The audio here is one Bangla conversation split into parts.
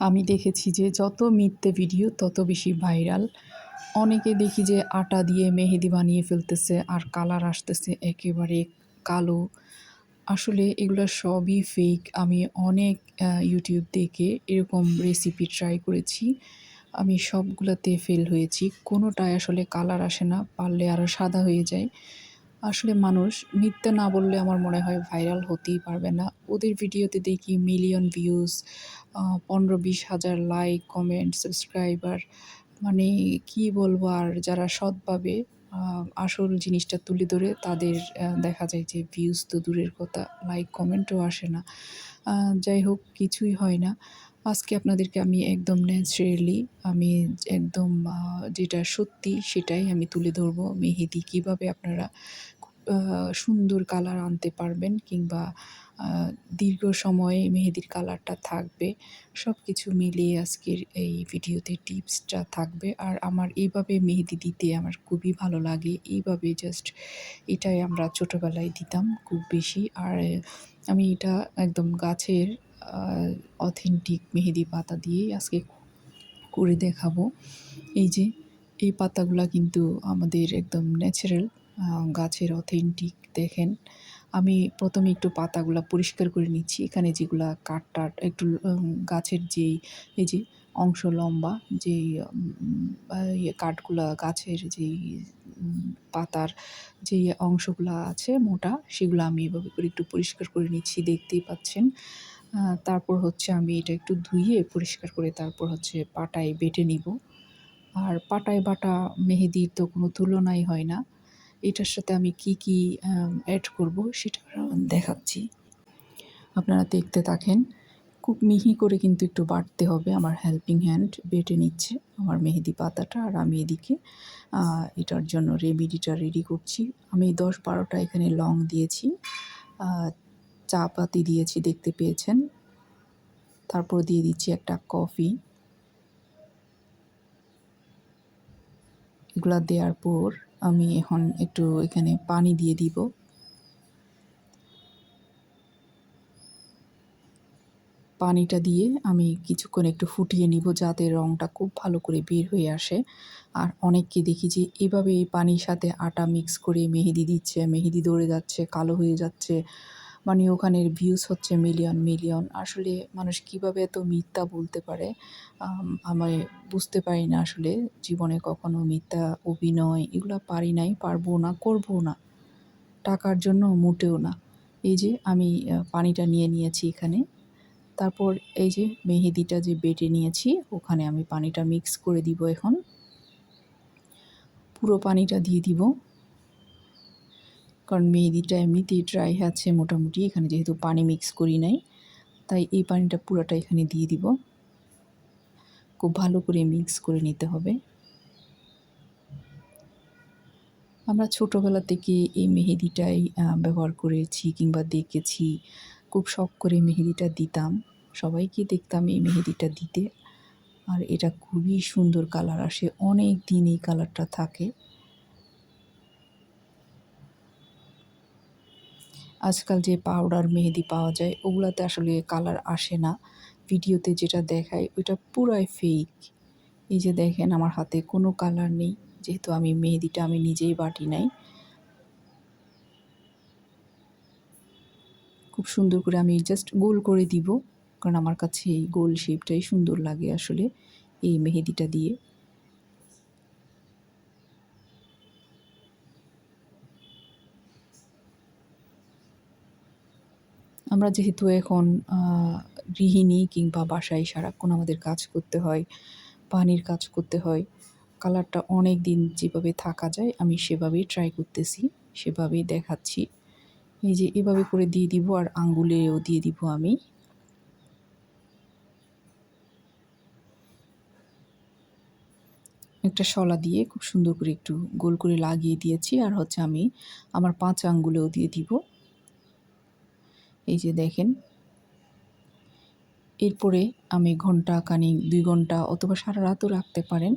আমি দেখেছি যে যত মিথ্যে ভিডিও, তত বেশি ভাইরাল। অনেকে দেখি যে আটা দিয়ে মেহেদি বানিয়ে ফেলতেছে আর কালার আসতেছে একেবারে কালো। আসলে এগুলো সবই ফেক আমি অনেক ইউটিউব দেখে এরকম রেসিপি ট্রাই করেছি। আমি সবগুলোতে ফেল হয়েছি। কোনোটাই আসলে কালার আসে না, পারলে আরও সাদা হয়ে যায়। আসলে মানুষ মিথ্যে না বললে আমার মনে হয় ভাইরাল হতেই পারবে না। ওদের ভিডিওতে দেখি মিলিয়ন ভিউজ পনেরো বিশ হাজার লাইক কমেন্ট সাবস্ক্রাইবার মানে কি বলব আর যারা সৎভাবে আসল জিনিসটা তুলে ধরে তাদের দেখা যায় যে ভিউজ তো দূরের কথা লাইক কমেন্টও আসে না। যাই হোক, কিছুই হয় না। আজকে আপনাদেরকে আমি একদম ন্যাচারালি, আমি একদম যেটা সত্যি সেটাই আমি তুলে ধরবো। মেহেদি কীভাবে আপনারা সুন্দর কালার আনতে পারবেন কিংবা দীর্ঘ সময়ে মেহেদির কালারটা থাকবে সব কিছু মিলিয়ে আজকের এই ভিডিওতে টিপসটা থাকবে। আর আমার এইভাবে মেহেদি দিতে আমার খুবই ভালো লাগে। এইভাবে জাস্ট এটাই আমরা ছোটোবেলায় দিতাম খুব বেশি। আর আমি এটা একদম গাছের অথেন্টিক মেহেদি পাতা দিয়েই আজকে করে দেখাবো। এই যে, এই পাতাগুলা কিন্তু আমাদের একদম ন্যাচারাল গাছের অথেন্টিক দেখেন। আমি প্রথমে একটু পাতাগুলো পরিষ্কার করে নিচ্ছি। এখানে যেগুলা কাঠটাট, একটু গাছের যেই, এই যে অংশ লম্বা, যেই কাঠগুলা গাছের যেই পাতার যে অংশগুলো আছে, মোটা, সেগুলো আমি এভাবে করে একটু পরিষ্কার করে নিচ্ছি। দেখতেই পাচ্ছেন। তারপর হচ্ছে আমি এটা একটু ধুইয়ে পরিষ্কার করে তারপর হচ্ছে পাটায় বেটে নিব। আর পাটায় বাটা মেহেদির তো কোনো তুলনাই হয় না। এটার সাথে আমি কি কি অ্যাড করব সেটা দেখাচ্ছি। আপনারা দেখতে থাকেন, খুব মিহি করে কিন্তু একটু বাটতে হবে। আমার হেল্পিং হ্যান্ড বেটে নিচ্ছে আমার মেহেদি পাতাটা আর আমি এদিকে এটার জন্য রেমিডিটা রেডি করছি। আমি দশ বারোটা এখানে লং দিয়েছি। চা পাতি দিয়েছি, দেখতে পেয়েছেন? তারপর দিয়ে দিচ্ছি একটা কফি এগুলা দেওয়ার পর আমি এখন একটু এখানে পানি দিয়ে দিব। পানিটা দিয়ে আমি কিছুক্ষণ একটু ফুটিয়ে নিব যাতে রঙটা খুব ভালো করে বের হয়ে আসে। আর অনেককে দেখি যে এভাবে এই পানির সাথে আটা মিক্স করে মেহেদি দিচ্ছে, মেহেদি দৌড়ে যাচ্ছে, কালো হয়ে যাচ্ছে। মানে ওখানের ভিউস হচ্ছে মিলিয়ন মিলিয়ন আসলে মানুষ কীভাবে এত মিথ্যা বলতে পারে? আমি বুঝতে পারি না আসলে জীবনে কখনো মিথ্যা, অভিনয় এগুলো পারি নাই, পারব না, করব না। টাকার জন্য মোটেও না। এই যে আমি পানিটা নিয়ে নিয়েছি এখানে। তারপর এই যে মেহেদিটা যে বেটে নিয়েছি, ওখানে আমি পানিটা মিক্স করে দিব এখন। পুরো পানিটা দিয়ে দিব। কারণ মেহেদিটা এমনিতেই ড্রাই আছে মোটামুটি, এখানে যেহেতু পানি মিক্স করি নাই, তাই এই পানিটা পুরোটা এখানে দিয়ে দিব। খুব ভালো করে মিক্স করে নিতে হবে। আমরা ছোটোবেলা থেকে এই মেহেদিটাই ব্যবহার করেছি কিংবা দেখেছি। খুব শখ করে মেহেদিটা দিতাম। সবাইকে দেখতাম এই মেহেদিটা দিতে। আর এটা খুবই সুন্দর কালার আসে, অনেক দিন এই কালারটা থাকে। আজকাল যে পাউডার, মেহেদি পাওয়া যায়, ওগুলাতে আসলে কালার আসে না। ভিডিওতে যেটা দেখায়, ওইটা পুরাই ফেক এই যে দেখেন, আমার হাতে কোনো কালার নেই। যেহেতু আমি মেহেদিটা আমি নিজেই বাটি নাই। খুব সুন্দর করে আমি জাস্ট গোল করে দিব। কারণ আমার কাছে এই গোল শেপটাই সুন্দর লাগে আসলে এই মেহেদিটা দিয়ে। আমরা যেহেতু এখন গৃহিণী কিংবা বাসায় সারাক্ষণ আমাদের কাজ করতে হয়, পানির কাজ করতে হয়, কালারটা অনেক দিন যেভাবে থাকা যায় আমি সেভাবেই ট্রাই করতেছি, সেভাবেই দেখাচ্ছি। এই যে এভাবে করে দিয়ে দিব আর আঙ্গুলেও দিয়ে দিব আমি। একটা শলা দিয়ে খুব সুন্দর করে একটু গোল করে লাগিয়ে দিয়েছি আর হচ্ছে আমি আমার পাঁচ আঙ্গুলেও দিয়ে দিব। এই যে দেখেন। এরপরে আমি ঘণ্টা কানি দুই ঘণ্টা অথবা সারা রাতও রাখতে পারেন।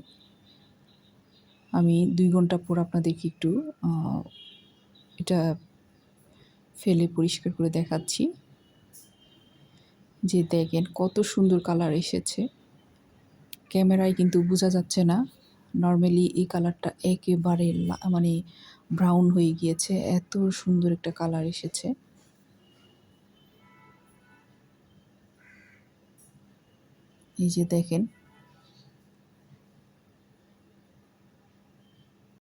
আমি দুই ঘণ্টা পর আপনাদেরকে একটু এটা ফেলে পরিষ্কার করে দেখাচ্ছি। যে দেখেন কত সুন্দর কালার এসেছে। ক্যামেরায় কিন্তু বোঝা যাচ্ছে না। নর্মালি এই কালারটা একেবারে মানে ব্রাউন হয়ে গিয়েছে। এত সুন্দর একটা কালার এসেছে। এই যে দেখেন